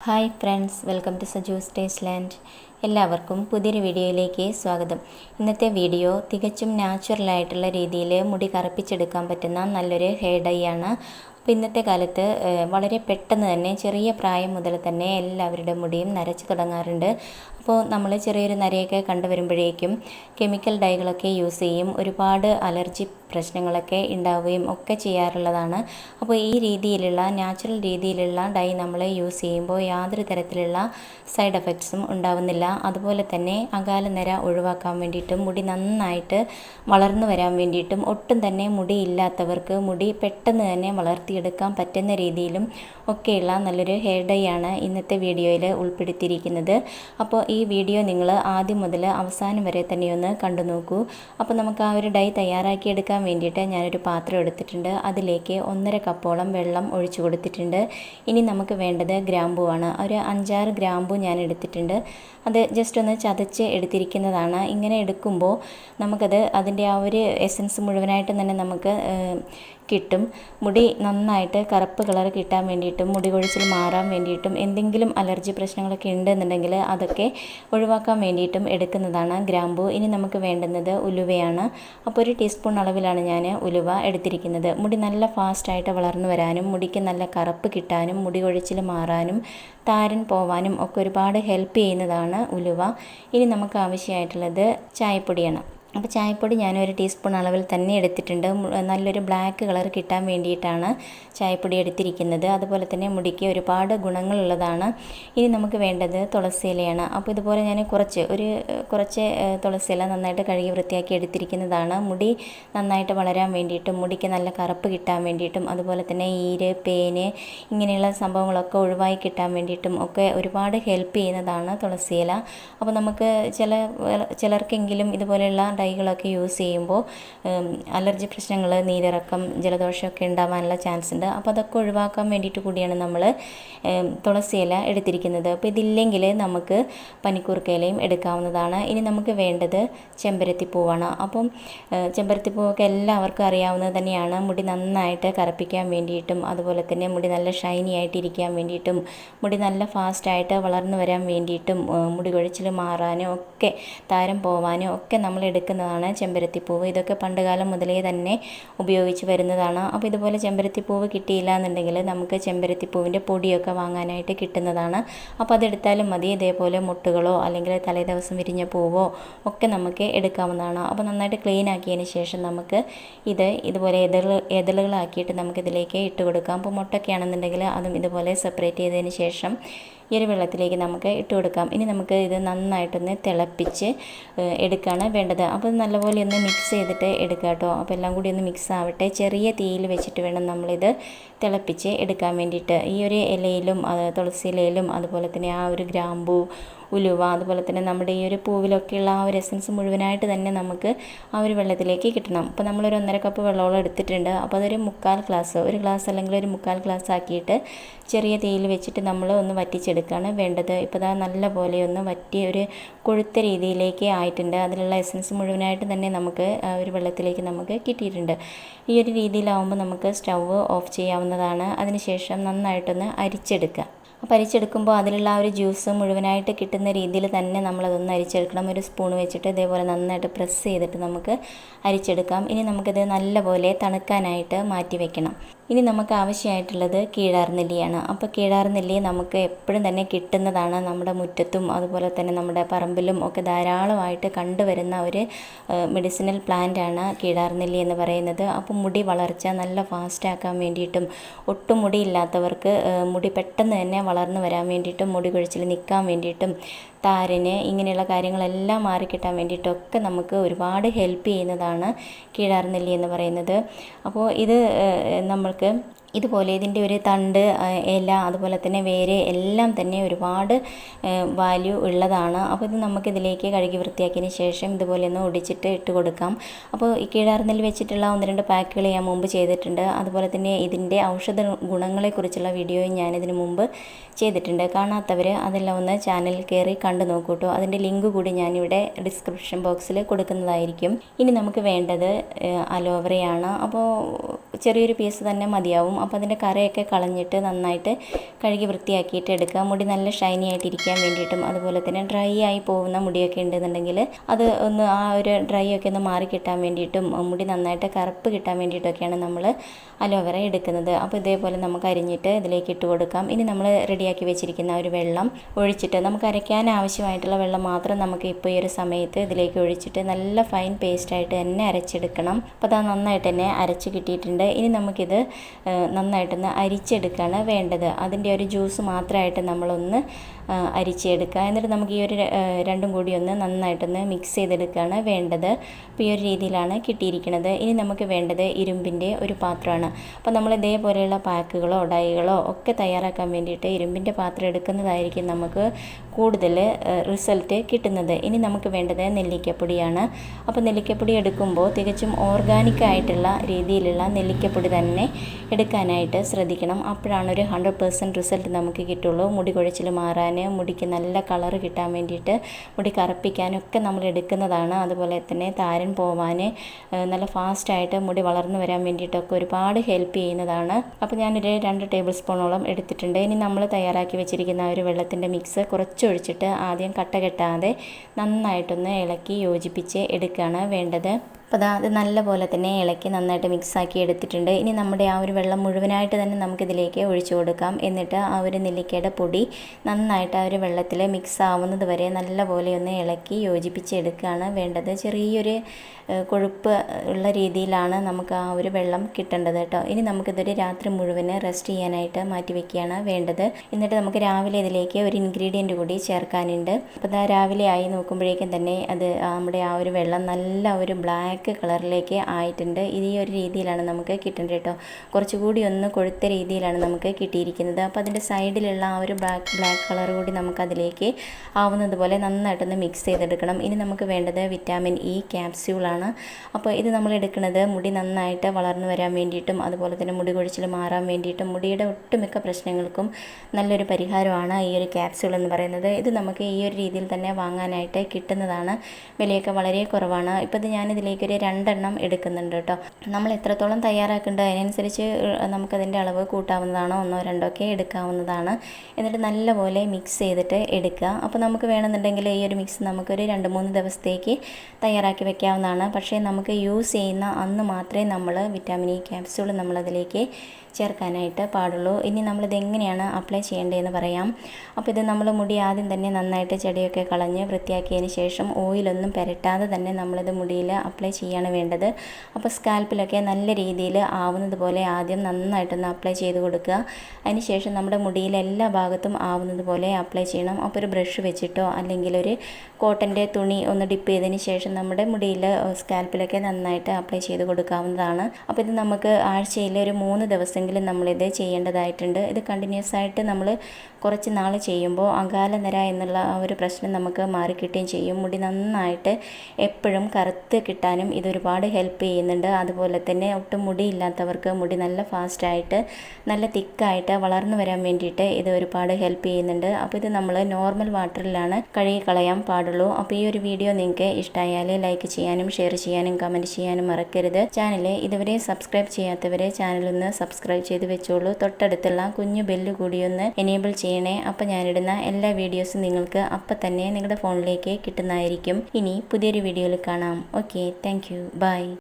Hi friends welcome to Saju's Taste Land എല്ലാവർക്കും പുതിയൊരു വീഡിയോയിലേക്ക് സ്വാഗതം. ഇന്നത്തെ വീഡിയോ തികച്ചും നാച്ചുറലായിട്ടുള്ള രീതിയിൽ മുടി കറുപ്പിച്ചെടുക്കാൻ പറ്റുന്ന നല്ലൊരു ഹെയർ ഡൈ ആണ് അപ്പോൾ ഇന്നത്തെ കാലത്ത് വളരെ പെട്ടെന്ന് തന്നെ ചെറിയ പ്രായം മുതൽ തന്നെ എല്ലാവരുടെ മുടിയും നരച്ച് തുടങ്ങാറുണ്ട്. അപ്പോൾ നമ്മൾ ചെറിയൊരു നരയൊക്കെ കണ്ടുവരുമ്പോഴേക്കും കെമിക്കൽ ഡൈകളൊക്കെ യൂസ് ചെയ്യും ഒരുപാട് അലർജി പ്രശ്നങ്ങളൊക്കെ ഉണ്ടാവുകയും ഒക്കെ ചെയ്യാറുള്ളതാണ്. അപ്പോൾ ഈ രീതിയിലുള്ള നാച്ചുറൽ രീതിയിലുള്ള ഡൈ നമ്മൾ യൂസ് ചെയ്യുമ്പോൾ യാതൊരു തരത്തിലുള്ള സൈഡ് എഫക്ട്സും ഉണ്ടാവുന്നില്ല. അതുപോലെ തന്നെ അകാല നിര ഒഴിവാക്കാൻ വേണ്ടിയിട്ടും മുടി നന്നായിട്ട് വളർന്നു വരാൻ വേണ്ടിയിട്ടും ഒട്ടും തന്നെ മുടി ഇല്ലാത്തവർക്ക് മുടി പെട്ടെന്ന് തന്നെ വളർത്തിയെടുക്കാൻ പറ്റുന്ന രീതിയിലും ഒക്കെയുള്ള നല്ലൊരു ഹെയർ ഡൈ ആണ് ഇന്നത്തെ വീഡിയോയിൽ ഉൾപ്പെടുത്തിയിരിക്കുന്നത്. അപ്പോൾ ഈ വീഡിയോ നിങ്ങൾ ആദ്യം മുതൽ അവസാനം വരെ തന്നെയൊന്ന് കണ്ടു നോക്കൂ. അപ്പോൾ നമുക്ക് ആ ഒരു ഡൈ തയ്യാറാക്കി എടുക്കാൻ വേണ്ടിയിട്ട് ഞാനൊരു പാത്രം എടുത്തിട്ടുണ്ട്. അതിലേക്ക് ഒന്നര കപ്പോളം വെള്ളം ഒഴിച്ചു കൊടുത്തിട്ടുണ്ട്. ഇനി നമുക്ക് വേണ്ടത് ഗ്രാമ്പു ആണ് ഒരു അഞ്ചാറ് ഗ്രാമ്പു ഞാൻ എടുത്തിട്ടുണ്ട്. അത് ജസ്റ്റ് ഒന്ന് ചതച്ച് എടുത്തിരിക്കുന്നതാണ്. ഇങ്ങനെ എടുക്കുമ്പോൾ നമുക്കത് അതിന്റെ ആ ഒരു എസൻസ് മുഴുവനായിട്ട് തന്നെ നമുക്ക് കിട്ടും. മുടി നന്നായിട്ട് കറുപ്പ് കളർ കിട്ടാൻ വേണ്ടിയിട്ടും മുടി കൊഴിച്ചിൽ മാറാൻ വേണ്ടിയിട്ടും എന്തെങ്കിലും അലർജി പ്രശ്നങ്ങളൊക്കെ ഉണ്ടെന്നുണ്ടെങ്കിൽ അതൊക്കെ ഒഴിവാക്കാൻ വേണ്ടിയിട്ടും എടുക്കുന്നതാണ് ഗ്രാമ്പു. ഇനി നമുക്ക് വേണ്ടുന്നത് ഉലുവയാണ്. അപ്പോൾ ഒരു ടീസ്പൂൺ അളവിലാണ് ഞാൻ ഉലുവ എടുത്തിരിക്കുന്നത്. മുടി നല്ല ഫാസ്റ്റായിട്ട് വളർന്നു വരാനും മുടിക്ക് നല്ല കറുപ്പ് കിട്ടാനും മുടി കൊഴിച്ചിൽ മാറാനും താരൻ പോവാനും ഒക്കെ ഒരുപാട് ഹെൽപ്പ് ചെയ്യുന്നതാണ് ഉലുവ. ഇനി നമുക്ക് ആവശ്യമായിട്ടുള്ളത് ചായപ്പൊടിയാണ്. അപ്പോൾ ചായപ്പൊടി ഞാനൊരു ടീസ്പൂൺ അളവിൽ തന്നെ എടുത്തിട്ടുണ്ട്. നല്ലൊരു ബ്ലാക്ക് കളർ കിട്ടാൻ വേണ്ടിയിട്ടാണ് ചായപ്പൊടി എടുത്തിരിക്കുന്നത്. അതുപോലെ തന്നെ മുടിക്ക് ഒരുപാട് ഗുണങ്ങളുള്ളതാണ്. ഇനി നമുക്ക് വേണ്ടത് തുളസി ഇലയാണ്. അപ്പോൾ ഇതുപോലെ ഞാൻ കുറച്ച് ഒരു കുറച്ച് തുളസി ഇല നന്നായിട്ട് കഴുകി വൃത്തിയാക്കി എടുത്തിരിക്കുന്നതാണ്. മുടി നന്നായിട്ട് വളരാൻ വേണ്ടിയിട്ടും മുടിക്ക് നല്ല കറുപ്പ് കിട്ടാൻ വേണ്ടിയിട്ടും അതുപോലെ തന്നെ ഈര് പേന് ഇങ്ങനെയുള്ള സംഭവങ്ങളൊക്കെ ഒഴിവായി കിട്ടാൻ വേണ്ടിയിട്ടും ഒക്കെ ഒരുപാട് ഹെൽപ്പ് ചെയ്യുന്നതാണ് തുളസി ഇല. അപ്പോൾ നമുക്ക് ചില ചിലർക്കെങ്കിലും ഇതുപോലെയുള്ള ഡൈകളൊക്കെ യൂസ് ചെയ്യുമ്പോൾ അലർജി പ്രശ്നങ്ങൾ നീരിറക്കം ജലദോഷമൊക്കെ ഉണ്ടാവാനുള്ള ചാൻസ് ഉണ്ട്. അപ്പോൾ അതൊക്കെ ഒഴിവാക്കാൻ വേണ്ടിയിട്ട് കൂടിയാണ് നമ്മൾ തുളസി ഇല എടുത്തിരിക്കുന്നത്. അപ്പോൾ ഇതില്ലെങ്കിൽ നമുക്ക് പനിക്കൂർക്കയിലയും എടുക്കാവുന്നതാണ്. ഇനി നമുക്ക് വേണ്ടത് ചെമ്പരത്തിപ്പൂവാണ് അപ്പം ചെമ്പരത്തിപ്പൂവൊക്കെ ചെമ്പരത്തി പൂവൊക്കെ എല്ലാവർക്കും അറിയാവുന്നത് തന്നെയാണ്. മുടി നന്നായിട്ട് കറപ്പിക്കാൻ വേണ്ടിയിട്ടും അതുപോലെ തന്നെ മുടി നല്ല ഷൈനി ആയിട്ട് ഇരിക്കാൻ വേണ്ടിയിട്ടും മുടി നല്ല ഫാസ്റ്റായിട്ട് വളർന്നു വരാൻ വേണ്ടിയിട്ടും മുടി കൊഴിച്ചിൽ മാറാനും ഒക്കെ താരം പോവാനും ഒക്കെ നമ്മൾ എടുക്കുന്നതാണ് ചെമ്പരത്തിപ്പൂവ്. ഇതൊക്കെ പണ്ടുകാലം മുതലേ തന്നെ ഉപയോഗിച്ച് വരുന്നതാണ്. അപ്പോൾ ഇതുപോലെ ചെമ്പരത്തിപ്പൂവ് കിട്ടിയില്ല എന്നുണ്ടെങ്കിൽ നമുക്ക് ചെമ്പരത്തിപ്പൂവിന്റെ പൊടിയൊക്കെ വാങ്ങാനായിട്ട് കിട്ടുന്നതാണ്. അപ്പോൾ അതെടുത്താലും മതി. ഇതേപോലെ മുട്ടുകളോ അല്ലെങ്കിൽ തലേദിവസം വിരിഞ്ഞ പൂവോ ഒക്കെ നമുക്ക് എടുക്കാവുന്നതാണ്. അപ്പോൾ നന്നായിട്ട് ക്ലീൻ ആക്കിയതിന് ശേഷം നമുക്ക് ഇത് ഇതുപോലെ എതൾ എതളുകളാക്കിയിട്ട് നമുക്കിതിലേക്ക് ഇട്ട് കൊടുക്കാം. അപ്പോൾ മുട്ടൊക്കെ ആണെന്നുണ്ടെങ്കിൽ അതും ഇതുപോലെ സെപ്പറേറ്റ് ചെയ്തതിന് ശേഷം ഈ ഒരു വെള്ളത്തിലേക്ക് നമുക്ക് ഇട്ട് കൊടുക്കാം. ഇനി നമുക്ക് ഇത് നന്നായിട്ടൊന്ന് തിളപ്പിച്ച് എടുക്കുകയാണ് വേണ്ടത്. അപ്പോൾ നല്ലപോലെ ഒന്ന് മിക്സ് ചെയ്തിട്ട് എടുക്കുക കേട്ടോ. അപ്പോൾ എല്ലാം കൂടി ഒന്ന് മിക്സ് ആവട്ടെ. ചെറിയ തീയിൽ വെച്ചിട്ട് വേണം നമ്മളിത് തിളപ്പിച്ച് എടുക്കാൻ വേണ്ടിയിട്ട്. ഈ ഒരു ഇലയിലും തുളസി ഇലയിലും അതുപോലെ തന്നെ ആ ഒരു ഗ്രാമ്പൂ ഉലുവ അതുപോലെ തന്നെ നമ്മുടെ ഈ ഒരു പൂവിലൊക്കെയുള്ള ആ ഒരു എസൻസ് മുഴുവനായിട്ട് തന്നെ നമുക്ക് ആ ഒരു വെള്ളത്തിലേക്ക് കിട്ടണം. അപ്പോൾ നമ്മളൊരു ഒന്നര കപ്പ് വെള്ളമോളം എടുത്തിട്ടുണ്ട്. അപ്പോൾ അതൊരു മുക്കാൽ ഗ്ലാസ് ഒരു ഗ്ലാസ് അല്ലെങ്കിൽ ഒരു മുക്കാൽ ഗ്ലാസ് ആക്കിയിട്ട് ചെറിയ തീയിൽ വെച്ചിട്ട് നമ്മൾ ഒന്ന് വറ്റിച്ചെടുക്കുകയാണ് വേണ്ടത്. ഇപ്പോൾ ദാ നല്ല പോലെ ഒന്ന് വറ്റി ഒരു കൊഴുത്ത രീതിയിലേക്ക് ആയിട്ടുണ്ട്. അതിലുള്ള എസൻസ് മുഴുവനായിട്ട് തന്നെ നമുക്ക് ഒരു വെള്ളത്തിലേക്ക് നമുക്ക് കിട്ടിയിട്ടുണ്ട്. ഈ ഒരു രീതിയിലാവുമ്പോൾ നമുക്ക് സ്റ്റൗ ഓഫ് ചെയ്യാവുന്നതാണ്. അതിനുശേഷം നന്നായിട്ടൊന്ന് അരിച്ചെടുക്കുക. അരിച്ചെടുക്കുമ്പോൾ അതിലുള്ള ആ ഒരു ജ്യൂസ് മുഴുവനായിട്ട് കിട്ടുന്ന രീതിയിൽ തന്നെ നമ്മളതൊന്ന് അരിച്ചെടുക്കണം. ഒരു സ്പൂൺ വെച്ചിട്ട് ഇതേപോലെ നന്നായിട്ട് പ്രസ് ചെയ്തിട്ട് നമുക്ക് അരിച്ചെടുക്കാം. ഇനി നമുക്കിത് നല്ലപോലെ തണുക്കാനായിട്ട് മാറ്റി വെക്കണം. ഇനി നമുക്ക് ആവശ്യമായിട്ടുള്ളത് കീഴാർനെല്ലിയാണ് അപ്പോൾ കീഴാർനെല്ലി നമുക്ക് എപ്പോഴും തന്നെ കിട്ടുന്നതാണ് നമ്മുടെ മുറ്റത്തും അതുപോലെ തന്നെ നമ്മുടെ പറമ്പിലും ഒക്കെ ധാരാളമായിട്ട് കണ്ടുവരുന്ന ഒരു മെഡിസിനൽ പ്ലാന്റാണ് കീഴാർനെല്ലി എന്ന് പറയുന്നത്. അപ്പോൾ മുടി വളർച്ച നല്ല ഫാസ്റ്റാക്കാൻ വേണ്ടിയിട്ടും ഒട്ടും മുടിയില്ലാത്തവർക്ക് മുടി പെട്ടെന്ന് തന്നെ വളർന്നു വരാൻ വേണ്ടിയിട്ടും മുടി കൊഴിച്ചിൽ നിൽക്കാൻ വേണ്ടിയിട്ടും താരന് ഇങ്ങനെയുള്ള കാര്യങ്ങളെല്ലാം മാറിക്കിട്ടാൻ വേണ്ടിയിട്ടൊക്കെ നമുക്ക് ഒരുപാട് ഹെൽപ്പ് ചെയ്യുന്നതാണ് കീഴാർനെല്ലി എന്ന് പറയുന്നത്. അപ്പോൾ ഇത് നമ്മൾക്ക് ഇതുപോലെ ഇതിന്റെ ഒരു തണ്ട് ഇല അതുപോലെ തന്നെ വേര് എല്ലാം തന്നെ ഒരുപാട് വാല്യൂ ഉള്ളതാണ്. അപ്പോൾ ഇത് നമുക്കിതിലേക്ക് കഴുകി വൃത്തിയാക്കിയതിന് ശേഷം ഇതുപോലെ ഒന്ന് ഒടിച്ചിട്ട് ഇട്ട് കൊടുക്കാം. അപ്പോൾ ഈ കീഴാർന്നിൽ വെച്ചിട്ടുള്ള ഒന്ന് രണ്ട് പാക്കുകൾ ഞാൻ മുമ്പ് ചെയ്തിട്ടുണ്ട്. അതുപോലെ തന്നെ ഇതിന്റെ ഔഷധ ഗുണങ്ങളെക്കുറിച്ചുള്ള വീഡിയോയും ഞാനിതിന് മുമ്പ് ചെയ്തിട്ടുണ്ട്. കാണാത്തവർ അതെല്ലാം ഒന്ന് ചാനൽ കയറി കണ്ടു നോക്കൂട്ടോ. അതിന്റെ ലിങ്ക് കൂടി ഞാനിവിടെ ഡിസ്ക്രിപ്ഷൻ ബോക്സിൽ കൊടുക്കുന്നതായിരിക്കും. ഇനി നമുക്ക് വേണ്ടത് അലോവറയാണ് അപ്പോൾ ചെറിയൊരു പീസ് തന്നെ മതിയാവും. അപ്പോൾ അതിന്റെ കറയൊക്കെ കളഞ്ഞിട്ട് നന്നായിട്ട് കഴുകി വൃത്തിയാക്കിയിട്ട് എടുക്കുക. മുടി നല്ല ഷൈനി ആയിട്ട് ഇരിക്കാൻ വേണ്ടിയിട്ടും അതുപോലെ തന്നെ ഡ്രൈ ആയി പോകുന്ന മുടിയൊക്കെ ഉണ്ടെന്നുണ്ടെങ്കിൽ അത് ഒന്ന് ആ ഒരു ഡ്രൈ ഒക്കെ ഒന്ന് മാറി കിട്ടാൻ വേണ്ടിയിട്ടും മുടി നന്നായിട്ട് കറുപ്പ് കിട്ടാൻ വേണ്ടിയിട്ടൊക്കെയാണ് നമ്മൾ അലോവേറ എടുക്കുന്നത്. അപ്പോൾ ഇതേപോലെ നമുക്ക് അരിഞ്ഞിട്ട് ഇതിലേക്ക് ഇട്ട് കൊടുക്കാം. ഇനി നമ്മൾ റെഡിയാക്കി വെച്ചിരിക്കുന്ന ഒരു വെള്ളം ഒഴിച്ചിട്ട് നമുക്ക് അരയ്ക്കാൻ ആവശ്യമായിട്ടുള്ള വെള്ളം മാത്രം നമുക്ക് ഇപ്പോൾ ഈ ഒരു സമയത്ത് ഇതിലേക്ക് ഒഴിച്ചിട്ട് നല്ല ഫൈൻ പേസ്റ്റായിട്ട് തന്നെ അരച്ചെടുക്കണം. അപ്പോൾ അത് നന്നായിട്ട് തന്നെ അരച്ച് കിട്ടിയിട്ടുണ്ട്. ഇനി നമുക്കിത് നന്നായിട്ടൊന്ന് അരിച്ചെടുക്കുകയാണ് വേണ്ടത്. അതിന്റെ ഒരു ജ്യൂസ് മാത്രമായിട്ട് നമ്മളൊന്ന് അരിച്ചെടുക്കുക. എന്നിട്ട് നമുക്ക് ഈ ഒരു രണ്ടും കൂടി ഒന്ന് നന്നായിട്ടൊന്ന് മിക്സ് ചെയ്തെടുക്കുകയാണ് വേണ്ടത്. അപ്പോൾ ഈ ഒരു രീതിയിലാണ് കിട്ടിയിരിക്കുന്നത്. ഇനി നമുക്ക് വേണ്ടത് ഇരുമ്പിന്റെ ഒരു പാത്രമാണ്. അപ്പോൾ നമ്മൾ ഇതേപോലെയുള്ള പാക്കുകളോ ഡൈകളോ ഒക്കെ തയ്യാറാക്കാൻ വേണ്ടിയിട്ട് ഇരുമ്പിന്റെ പാത്രം എടുക്കുന്നതായിരിക്കും നമുക്ക് കൂടുതൽ റിസൾട്ട് കിട്ടുന്നത്. ഇനി നമുക്ക് വേണ്ടത് നെല്ലിക്കപ്പൊടിയാണ്. അപ്പോൾ നെല്ലിക്കപ്പൊടി എടുക്കുമ്പോൾ തികച്ചും ഓർഗാനിക് ആയിട്ടുള്ള രീതിയിലുള്ള നെല്ലിക്കപ്പൊടി തന്നെ എടുക്കാനായിട്ട് ശ്രദ്ധിക്കണം. അപ്പോഴാണ് ഒരു ഹൺഡ്രഡ് റിസൾട്ട് നമുക്ക് കിട്ടുള്ളൂ. മുടി കുഴച്ചിൽ മാറാൻ മുടിക്ക് നല്ല കളർ കിട്ടാൻ വേണ്ടിയിട്ട് മുടി കറുപ്പിക്കാനൊക്കെ നമ്മൾ എടുക്കുന്നതാണ്. അതുപോലെ തന്നെ താരൻ പോവാൻ നല്ല ഫാസ്റ്റായിട്ട് മുടി വളർന്നു വരാൻ വേണ്ടിയിട്ടൊക്കെ ഒരുപാട് ഹെൽപ്പ് ചെയ്യുന്നതാണ്. അപ്പോൾ ഞാനൊരു രണ്ട് ടേബിൾ സ്പൂണോളം എടുത്തിട്ടുണ്ട്. ഇനി നമ്മൾ തയ്യാറാക്കി വെച്ചിരിക്കുന്ന ഒരു വെള്ളത്തിന്റെ മിക്സ് കുറച്ചൊഴിച്ചിട്ട് ആദ്യം കട്ട കെട്ടാതെ നന്നായിട്ടൊന്ന് ഇളക്കി യോജിപ്പിച്ച് എടുക്കുകയാണ് വേണ്ടത്. അപ്പോൾ അത് നല്ല പോലെ തന്നെ ഇളക്കി നന്നായിട്ട് മിക്സാക്കി എടുത്തിട്ടുണ്ട്. ഇനി നമ്മുടെ ആ ഒരു വെള്ളം മുഴുവനായിട്ട് തന്നെ നമുക്കിതിലേക്ക് ഒഴിച്ചു കൊടുക്കാം. എന്നിട്ട് ആ ഒരു നെല്ലിക്കയുടെ പൊടി നന്നായിട്ട് ആ ഒരു വെള്ളത്തിൽ മിക്സ് ആവുന്നത് വരെ നല്ല പോലെ ഒന്ന് ഇളക്കി യോജിപ്പിച്ചെടുക്കുകയാണ് വേണ്ടത്. ചെറിയൊരു കൊഴുപ്പ് ഉള്ള രീതിയിലാണ് നമുക്ക് ആ ഒരു വെള്ളം കിട്ടേണ്ടത് കേട്ടോ. ഇനി നമുക്കിതൊരു രാത്രി മുഴുവൻ റെസ്റ്റ് ചെയ്യാനായിട്ട് മാറ്റി വെക്കുകയാണ് വേണ്ടത്. എന്നിട്ട് നമുക്ക് രാവിലെ ഇതിലേക്ക് ഒരു ഇൻഗ്രീഡിയന്റ് കൂടി ചേർക്കാനുണ്ട്. അപ്പോൾ രാവിലെ ആയി നോക്കുമ്പോഴേക്കും തന്നെ അത് നമ്മുടെ ആ ഒരു വെള്ളം നല്ല ഒരു ബ്ലാക്ക് കളറിലേക്ക് ആയിട്ടുണ്ട്. ഇത് ഈ ഒരു രീതിയിലാണ് നമുക്ക് കിട്ടേണ്ടത് കേട്ടോ. കുറച്ചുകൂടി ഒന്ന് കൊഴുത്ത രീതിയിലാണ് നമുക്ക് കിട്ടിയിരിക്കുന്നത്. അപ്പോൾ അതിന്റെ സൈഡിലുള്ള ആ ഒരു ബ്ലാക്ക് ബ്ലാക്ക് കളർ കൂടി നമുക്കതിലേക്ക് ആവുന്നത് പോലെ നന്നായിട്ടൊന്ന് മിക്സ് ചെയ്തെടുക്കണം. ഇനി നമുക്ക് വേണ്ടത് വിറ്റാമിൻ ഇ ക്യാപ്സ്യൂളാണ്. അപ്പോൾ ഇത് നമ്മൾ എടുക്കുന്നത് മുടി നന്നായിട്ട് വളർന്നു വരാൻ വേണ്ടിയിട്ടും അതുപോലെ തന്നെ മുടി കൊഴിച്ചിൽ മാറാൻ വേണ്ടിയിട്ടും മുടിയുടെ ഒട്ടുമിക്ക പ്രശ്നങ്ങൾക്കും നല്ലൊരു പരിഹാരമാണ് ഈ ഒരു ക്യാപ്സ്യൂൾ എന്ന് പറയുന്നത്. ഇത് നമുക്ക് ഈ ഒരു രീതിയിൽ തന്നെ വാങ്ങാനായിട്ട് കിട്ടുന്നതാണ്. വിലയൊക്കെ വളരെ കുറവാണ്. ഇപ്പോൾ ഇത് ഞാനിതിലേക്ക് ഒരു രണ്ടെണ്ണം എടുക്കുന്നുണ്ട് കേട്ടോ. നമ്മൾ എത്രത്തോളം തയ്യാറാക്കേണ്ടത് അതിനനുസരിച്ച് നമുക്കതിന്റെ അളവ് കൂട്ടാവുന്നതാണോ ഒന്നോ രണ്ടോ ഒക്കെ എടുക്കാവുന്നതാണ്. എന്നിട്ട് നല്ലപോലെ മിക്സ് ചെയ്തിട്ട് എടുക്കുക. അപ്പോൾ നമുക്ക് വേണമെന്നുണ്ടെങ്കിൽ ഈ ഒരു മിക്സ് നമുക്കൊരു രണ്ട് മൂന്ന് ദിവസത്തേക്ക് തയ്യാറാക്കി വെക്കാവുന്നതാണ്. പക്ഷേ നമുക്ക് യൂസ് ചെയ്യുന്ന അന്ന് മാത്രമേ നമ്മൾ വിറ്റാമിൻ ഇ ക്യാപ്സ്യൂൾ നമ്മളതിലേക്ക് ചേർക്കാനായിട്ട് പാടുള്ളൂ. ഇനി നമ്മളിത് എങ്ങനെയാണ് അപ്ലൈ ചെയ്യേണ്ടതെന്ന് പറയാം. അപ്പോൾ ഇത് നമ്മൾ മുടി ആദ്യം തന്നെ നന്നായിട്ട് ചെടിയൊക്കെ കളഞ്ഞ് വൃത്തിയാക്കിയതിന് ശേഷം ഓയിലൊന്നും പുരട്ടാതെ തന്നെ നമ്മളിത് മുടിയിൽ അപ്ലൈ ചെയ്യാണ് വേണ്ടത്. അപ്പോൾ സ്കാൽപ്പിലൊക്കെ നല്ല രീതിയിൽ ആവുന്നത് പോലെ ആദ്യം നന്നായിട്ടൊന്ന് അപ്ലൈ ചെയ്ത് കൊടുക്കുക. അതിനുശേഷം നമ്മുടെ മുടിയിലെ എല്ലാ ഭാഗത്തും ആവുന്നത് പോലെ അപ്ലൈ ചെയ്യണം. അപ്പോൾ ഒരു ബ്രഷ് വെച്ചിട്ടോ അല്ലെങ്കിൽ ഒരു കോട്ടന്റെ തുണി ഒന്ന് ഡിപ്പ് ചെയ്തതിന് ശേഷം നമ്മുടെ മുടിയിൽ സ്കാൽപ്പിലൊക്കെ നന്നായിട്ട് അപ്ലൈ ചെയ്ത് കൊടുക്കാവുന്നതാണ്. അപ്പോൾ ഇത് നമുക്ക് ആഴ്ചയിൽ ഒരു മൂന്ന് ദിവസം ദിവസമെങ്കിലും നമ്മളിത് ചെയ്യേണ്ടതായിട്ടുണ്ട്. ഇത് കണ്ടിന്യൂസ് ആയിട്ട് നമ്മൾ കുറച്ച് നാൾ ചെയ്യുമ്പോൾ അകാലനിര എന്നുള്ള ആ ഒരു പ്രശ്നം നമുക്ക് മാറിക്കിട്ടുകയും ചെയ്യും. മുടി നന്നായിട്ട് എപ്പോഴും കറുത്ത് കിട്ടാനും ഇതൊരുപാട് ഹെൽപ്പ് ചെയ്യുന്നുണ്ട്. അതുപോലെ തന്നെ ഒട്ടും മുടി ഇല്ലാത്തവർക്ക് മുടി നല്ല ഫാസ്റ്റായിട്ട് നല്ല തിക്കായിട്ട് വളർന്നു വരാൻ വേണ്ടിയിട്ട് ഇത് ഒരുപാട് ഹെൽപ്പ് ചെയ്യുന്നുണ്ട്. അപ്പോൾ ഇത് നമ്മൾ നോർമൽ വാട്ടറിലാണ് കഴുകി കളയാൻ പാടുള്ളൂ. അപ്പോൾ ഈ ഒരു വീഡിയോ നിങ്ങൾക്ക് ഇഷ്ടമായാൽ ലൈക്ക് ചെയ്യാനും ഷെയർ ചെയ്യാനും കമന്റ് ചെയ്യാനും മറക്കരുത്. ചാനൽ ഇതുവരെ സബ്സ്ക്രൈബ് ചെയ്യാത്തവരെ ചാനലൊന്ന് സബ്സ്ക്രൈബ് സബ്സ്ക്രൈബ് ചെയ്ത് വെച്ചോളൂ തൊട്ടടുത്തുള്ള കുഞ്ഞു ബെല്ല് കൂടി ഒന്ന് എനേബിൾ ചെയ്യണേ. അപ്പം ഞാനിടുന്ന എല്ലാ വീഡിയോസും നിങ്ങൾക്ക് അപ്പം തന്നെ നിങ്ങളുടെ ഫോണിലേക്ക് കിട്ടുന്നതായിരിക്കും. ഇനി പുതിയൊരു വീഡിയോയിൽ കാണാം. Okay thank bye